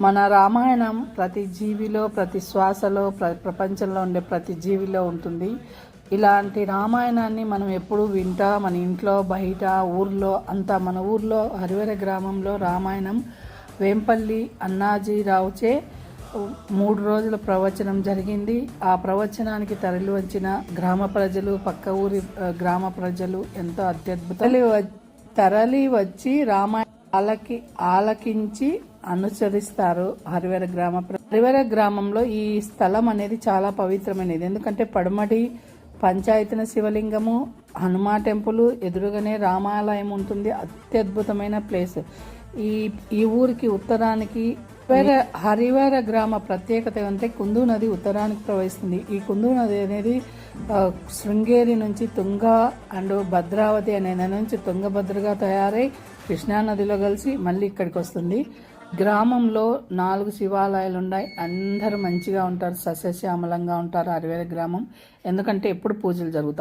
మన రామాయణం ప్రతి జీవిలో ప్రతి శ్వాసలో ప్ర ప్రపంచంలో ఉండే ప్రతి జీవిలో ఉంటుంది. ఇలాంటి రామాయణాన్ని మనం ఎప్పుడు వింటా మన ఇంట్లో బయట ఊర్లో అంతా మన ఊర్లో హరివర గ్రామంలో రామాయణం వేంపల్లి అన్నాజీరావుచే మూడు రోజుల ప్రవచనం జరిగింది. ఆ ప్రవచనానికి తరలి వచ్చిన గ్రామ ప్రజలు పక్క ఊరి గ్రామ ప్రజలు ఎంతో అత్యద్భుత. వ- తరలి వచ్చి రామాయణ ఆలకి ఆలకించి అనుసరిస్తారు హరివర గ్రామ హరివర గ్రామంలో ఈ స్థలం అనేది చాలా పవిత్రమైనది. ఎందుకంటే పడమటి పంచాయతీన శివలింగము హనుమా టెంపుల్ ఎదురుగానే రామాలయం ఉంటుంది. అత్యద్భుతమైన ప్లేస్. ఈ ఈ ఊరికి ఉత్తరానికి హరివర హరివర గ్రామ ప్రత్యేకత అంటే కుందు నది ఉత్తరానికి ప్రవహిస్తుంది. ఈ కుందు నది అనేది శృంగేరి నుంచి తుంగ అండ్ భద్రావతి అనే నది నుంచి తుంగభద్రగా తయారై కృష్ణా నదిలో కలిసి మళ్ళీ ఇక్కడికి వస్తుంది. గ్రామంలో నాలుగు శివాలయాలు ఉన్నాయి. అందరూ మంచిగా ఉంటారు. సస్యశ్యామలంగా ఉంటారు. హరివేర గ్రామం. ఎందుకంటే ఎప్పుడు పూజలు జరుగుతాయి.